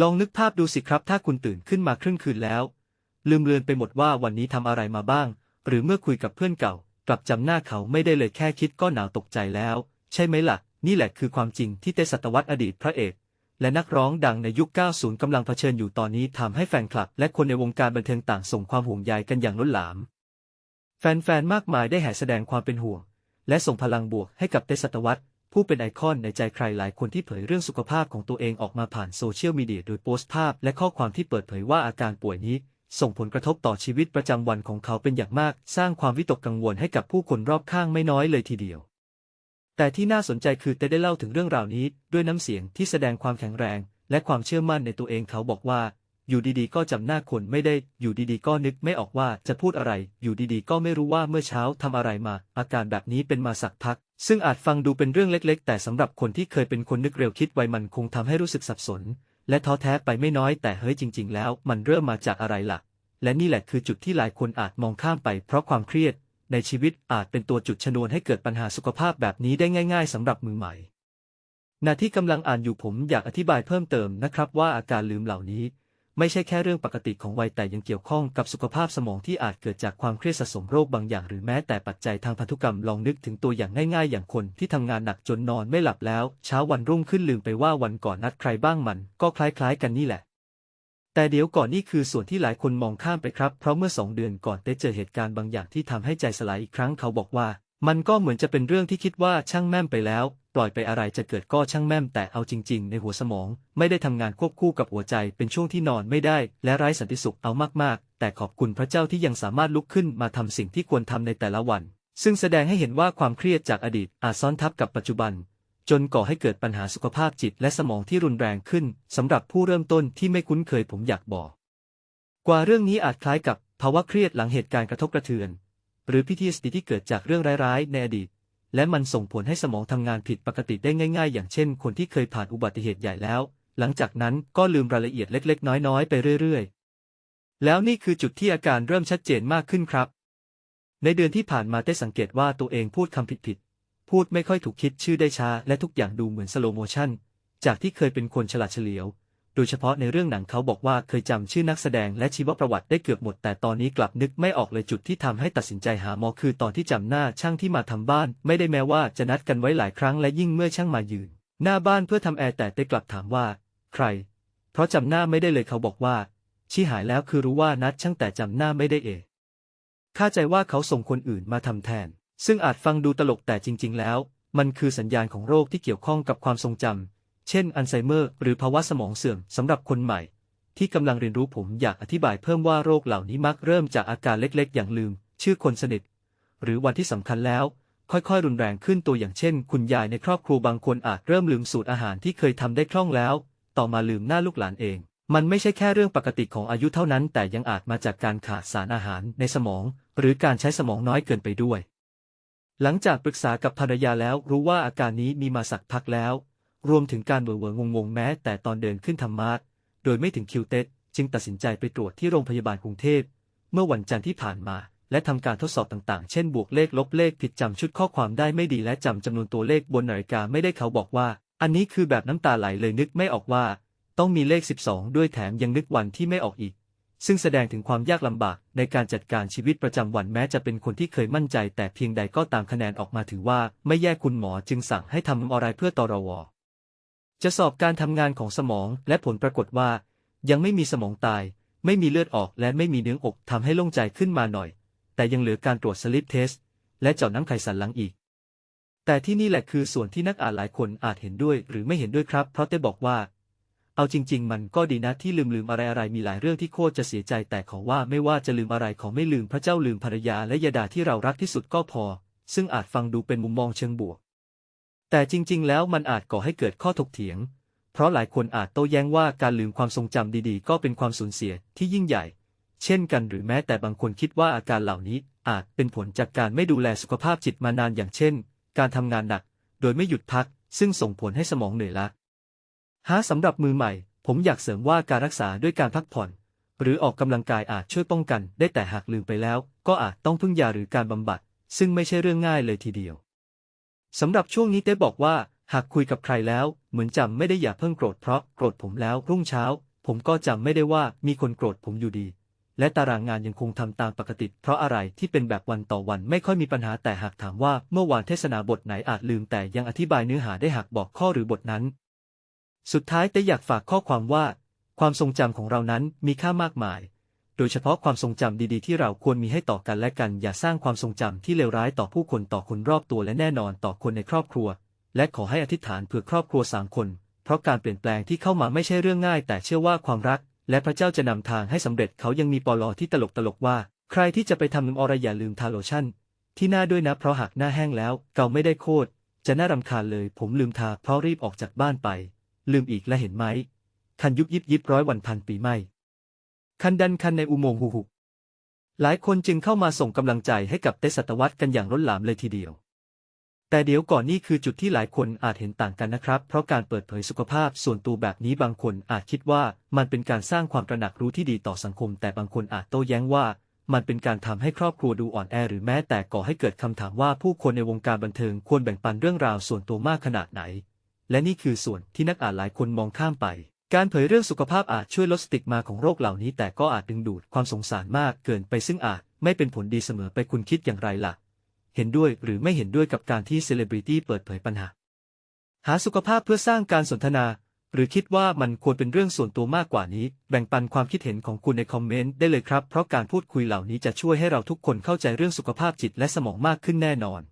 ลองนึกภาพดูสิครับ ถ้าคุณตื่นขึ้นมาครึ่งคืนแล้ว ลืมเลือนไปหมดว่าวันนี้ทำอะไรมาบ้าง หรือเมื่อคุยกับเพื่อนเก่า กลับจำหน้าเขาไม่ได้เลยแค่คิดก็หนาวตกใจแล้ว ใช่ไหมล่ะ นี่แหละคือความจริงที่เตศตวรรษอดีตพระเอก และนักร้องดังในยุค 90 กำลังเผชิญอยู่ตอนนี้ทำให้แฟนคลับ และคนในวงการบันเทิงต่างส่งความห่วงใยกันอย่างล้นหลาม แฟนๆมากมายได้แห่แสดงความเป็นห่วง และส่งพลังบวกให้กับเตศตวรรษ ผู้เป็นไอคอนในใจใครหลายคนที่เผยเรื่องสุขภาพของตัวเองออกมาผ่านโซเชียลมีเดียโดยโพสต์ภาพ และข้อความที่เปิดเผยว่าอาการป่วยนี้ ส่งผลกระทบต่อชีวิตประจำวันของเขาเป็นอย่างมาก สร้างความวิตกกังวลให้กับผู้คนรอบข้างไม่น้อยเลยทีเดียว แต่ที่น่าสนใจคือเต้ได้เล่าถึงเรื่องราวนี้ ด้วยน้ำเสียงที่แสดงความแข็งแรง และความเชื่อมั่นในตัวเองเขาบอกว่า อยู่ดีๆ ก็จำหน้าคนไม่ได้ อยู่ดีๆ ก็นึกไม่ออกว่าจะพูดอะไร อยู่ดีๆ ก็ไม่รู้ว่าเมื่อเช้าทำอะไรมา อาการแบบนี้เป็นมาสักพัก ซึ่งอาจฟังดูเป็นเรื่องเล็ก ๆ แต่สำหรับคนที่เคยเป็นคนนึกเร็วคิดไวมันคงทำให้รู้สึกสับสน และท้อแท้ไปไม่น้อยแต่เฮ้ยจริง ๆ แล้ว มันเริ่มมาจากอะไรล่ะ และนี่แหละคือจุดที่หลายคนอาจมองข้ามไป เพราะความเครียด ในชีวิตอาจเป็นตัวจุดชนวนให้เกิดปัญหาสุขภาพแบบนี้ได้ง่าย ๆสำหรับมือใหม่นาที่กำลังอ่านอยู่ผมอยากอธิบายเพิ่มเติมนะครับว่าอาการลืมเหล่านี้ ไม่ใช่แค่เรื่องปกติของวัยแต่ยังเกี่ยวข้องกับสุขภาพสมองที่อาจเกิดจากความเครียดสะสมโรคบางอย่างหรือแม้แต่ปัจจัยทางพันธุกรรมลองนึกถึงตัวอย่างง่ายๆ อย่างคนที่ทำงานหนักจนนอนไม่หลับแล้ว เช้าวันรุ่งขึ้นลืมไปว่าวันก่อนนัดใครบ้างมันก็คล้ายๆ กันนี่แหละแต่เดี๋ยวก่อนนี่คือส่วนที่หลายคนมองข้ามไปครับ เพราะเมื่อสองเดือนก่อนได้เจอเหตุการณ์บางอย่างที่ทำให้ใจสลายอีกครั้งเขาบอกว่า มันก็เหมือนจะเป็นเรื่องที่คิดว่าช่างแม่มไปแล้ว ล่อยไปอะไรจะเกิดก็ช่างแม่มแต่เอาจริง ๆ ในหัวสมอง ไม่ได้ทำงานควบคู่กับหัวใจเป็นช่วงที่นอนไม่ได้ และไร้สันติสุขเอามากๆ แต่ขอบคุณพระเจ้าที่ยังสามารถลุกขึ้นมาทำสิ่งที่ควรทำในแต่ละวัน ซึ่งแสดงให้เห็นว่าความเครียดจากอดีตอาจซ้อนทับกับปัจจุบัน จนก่อให้เกิดปัญหาสุขภาพจิตและสมองที่รุนแรงขึ้นสำหรับผู้เริ่มต้นที่ไม่คุ้นเคยผมอยากบอก กว่าเรื่องนี้อาจคล้ายกับภาวะเครียดหลังเหตุการณ์กระทบกระเทือน หรือ PTSD ที่เกิดจากเรื่องร้ายๆในอดีต และมันส่งผลให้สมองทำงานผิดปกติได้ง่ายๆ อย่างเช่น คนที่เคยผ่านอุบัติเหตุใหญ่แล้ว หลังจากนั้นก็ลืมรายละเอียดเล็ก ๆ น้อยๆ ไปเรื่อยๆ แล้วนี่คือจุดที่อาการเริ่มชัดเจนมากขึ้นครับ ในเดือนที่ผ่านมาได้สังเกตว่าตัวเองพูดคำผิดๆ พูดไม่ค่อยถูกคิดชื่อได้ช้า และทุกอย่างดูเหมือนสโลโมชันจากที่เคยเป็นคนฉลาดเฉลียว ดยเฉพาะในเรื่องหนังเขาบอกว่าเคยจำชื่อนักแสดงและชีวประวัติได้เกือบหมด แต่ตอนนี้กลับนึกไม่ออกเลยจุดที่ทำให้ตัดสินใจหาหมอคือตอนที่จำหน้าช่างที่มาทำบ้าน ไม่ได้แม้ว่าจะนัดกันไว้หลายครั้งและยิ่งเมื่อช่างมายืน หน้าบ้านเพื่อทำแอร์แต่ได้กลับถามว่า ใคร เพราะจำหน้าไม่ได้เลยเขาบอกว่า ชี้หายแล้วคือรู้ว่านัดช่างแต่จำหน้าไม่ได้เองข้าใจว่าเขาส่งคนอื่นมาทำแทน ซึ่งอาจฟังดูตลกแต่จริง ๆ แล้ว มันคือสัญญาณของโรคที่เกี่ยวข้องกับความทรงจำ เช่น อัลไซเมอร์ หรือภาวะสมองเสื่อมสำหรับคนใหม่ ที่กำลังเรียนรู้ผมอยากอธิบายเพิ่มว่าโรคเหล่านี้มักเริ่มจากอาการเล็กๆ อย่างลืม ชื่อคนสนิท หรือวันที่สำคัญแล้ว ค่อยๆ รุนแรงขึ้นตัวอย่างเช่น คุณยายในครอบครัวบางคนอาจเริ่มลืมสูตรอาหารที่เคยทำได้คล่องแล้ว ต่อมาลืมหน้าลูกหลานเอง มันไม่ใช่แค่เรื่องปกติของอายุเท่านั้น แต่ยังอาจมาจากการขาดสารอาหารในสมอง หรือการใช้สมองน้อยเกินไปด้วย หลังจากปรึกษากับภรรยาแล้วรู้ว่าอาการนี้มีมาสักพักแล้ว รวมถึงการเบื่อเวงงๆแม้ แต่ตอนเดินขึ้นธรรมาสโดยไม่ถึงคิวเต็ดจึงตัดสินใจไปตรวจที่โรงพยาบาลกรุงเทพ เมื่อวันจันทร์ที่ผ่านมา และทำการทดสอบต่างๆ เช่นบวกเลขลบเลขผิดจำชุดข้อความได้ไม่ดีและจำจำนวนตัวเลขบนนาฬิกาไม่ได้เขาบอกว่า อันนี้คือแบบน้ำตาไหลเลยนึกไม่ออกว่า ต้องมีเลข 12 ด้วยแถมยังนึกวันที่ไม่ออกอีก ซึ่งแสดงถึงความยากลำบากในการจัดการชีวิตประจำวันแม้จะเป็นคนที่เคยมั่นใจ แต่เพียงใดก็ตามคะแนนออกมาถือว่าไม่แย่คุณหมอจึงสั่งให้ทำอะไรเพื่อตรว จะสอบการทำงานของสมองและผลปรากฏว่า ยังไม่มีสมองตาย ไม่มีเลือดออกและไม่มีเนื้ออกทำให้โล่งใจขึ้นมาหน่อย แต่ยังเหลือการตรวจสลิปเทสและเจาะน้ำไขสันหลังอีก แต่ที่นี่แหละคือส่วนที่นักอ่านหลายคนอาจเห็นด้วยหรือไม่เห็นด้วยครับ เพราะเต้บอกว่า เอาจริง ๆ มันก็ดีนะที่ลืมลืมอะไรอะไรมีหลายเรื่องที่โคตรจะเสียใจแต่ขอว่าไม่ว่าจะลืมอะไรขอไม่ลืมพระเจ้าลืมภรรยาและยาดาที่เรารักที่สุดก็พอ ซึ่งอาจฟังดูเป็นมุมมองเชิงบวก แต่จริง ๆ แล้วมันอาจก่อให้เกิดข้อถกเถียง เพราะหลายคนอาจโต้แย้งว่าการลืมความทรงจำดีๆ ก็เป็นความสูญเสียที่ยิ่งใหญ่ เช่นกันหรือแม้แต่บางคนคิดว่าอาการเหล่านี้อาจเป็นผลจากการไม่ดูแลสุขภาพจิตมานานอย่างเช่น การทำงานหนัก โดยไม่หยุดพัก ซึ่งส่งผลให้สมองเหนื่อยล้าหาสำหรับมือใหม่ ผมอยากเสริมว่าการรักษาด้วยการพักผ่อน หรือออกกำลังกายอาจช่วยป้องกัน ได้แต่หากลืมไปแล้ว ก็อาจต้องพึ่งยาหรือการบำบัด ซึ่งไม่ใช่เรื่องง่ายเลยทีเดียว สำหรับช่วงนี้เต้บอกว่า หากคุยกับใครแล้ว เหมือนจำไม่ได้อย่าเพิ่งโกรธเพราะโกรธผมแล้วรุ่งเช้า ผมก็จำไม่ได้ว่ามีคนโกรธผมอยู่ดี และตารางงานยังคงทำตามปกติ เพราะอะไรที่เป็นแบบวันต่อวันไม่ค่อยมีปัญหาแต่หากถามว่าเมื่อวานเทศนาบทไหนอาจลืมแต่ยังอธิบายเนื้อหาได้หากบอกข้อหรือบทนั้น สุดท้ายแต่อยากฝากข้อความว่า ความทรงจำของเรานั้นมีค่ามากมาย โดยเฉพาะความทรงจำดีๆ ที่เราควรมีให้ต่อกันและกัน อย่าสร้างความทรงจำที่เลวร้ายต่อผู้คนต่อคนรอบตัวและแน่นอนต่อคนในครอบครัว และขอให้อธิษฐานเพื่อครอบครัวสามคน เพราะการเปลี่ยนแปลงที่เข้ามาไม่ใช่เรื่องง่าย แต่เชื่อว่าความรัก และพระเจ้าจะนำทางให้สำเร็จเขายังมีปลอที่ตลกตลกๆว่า ใครที่จะไปทำน้ำอรอย่าลืมทาโลชั่น ที่หน้าด้วยนะเพราะหากหน้าแห้งแล้ว เกาไม่ได้โคตรจะน่ารำคาญเลย ผมลืมทาเพราะรีบออกจากบ้านไป ลืมอีกและเห็นไหมคันยุบยิบยิบร้อยวันพันปีไม่ คันดันคันในอุโมงค์หูหุกหลายคนจึงเข้ามาส่งกำลังใจให้กับเตศตวรรษกันอย่างล้นหลามเลยทีเดียว แต่เดี๋ยวก่อนนี่คือจุดที่หลายคนอาจเห็นต่างกันนะครับ เพราะการเปิดเผยสุขภาพส่วนตัวแบบนี้บางคนอาจคิดว่ามันเป็นการสร้างความตระหนักรู้ที่ดีต่อสังคม แต่บางคนอาจโต้แย้งว่า มันเป็นการทำให้ครอบครัวดูอ่อนแอ หรือแม้แต่ก่อให้เกิดคำถามว่าผู้คนในวงการบันเทิงควรแบ่งปันเรื่องราวส่วนตัวมากขนาดไหน และนี่คือส่วนที่นักอ่านหลายคนมองข้ามไป การเผยเรื่องสุขภาพอาจช่วยลดสติกมาของโรคเหล่านี้ แต่ก็อาจดึงดูดความสงสารมากเกินไปซึ่งอาจไม่เป็นผลดีเสมอไปคุณคิดอย่างไรล่ะ เห็นด้วยหรือไม่เห็นด้วยกับการที่เซเลบริตี้เปิดเผยปัญหา หาสุขภาพเพื่อสร้างการสนทนา หรือคิดว่ามันควรเป็นเรื่องส่วนตัวมากกว่านี้ แบ่งปันความคิดเห็นของคุณในคอมเมนต์ได้เลยครับ เพราะการพูดคุยเหล่านี้จะช่วยให้เราทุกคนเข้าใจเรื่องสุขภาพจิตและสมองมากขึ้นแน่นอน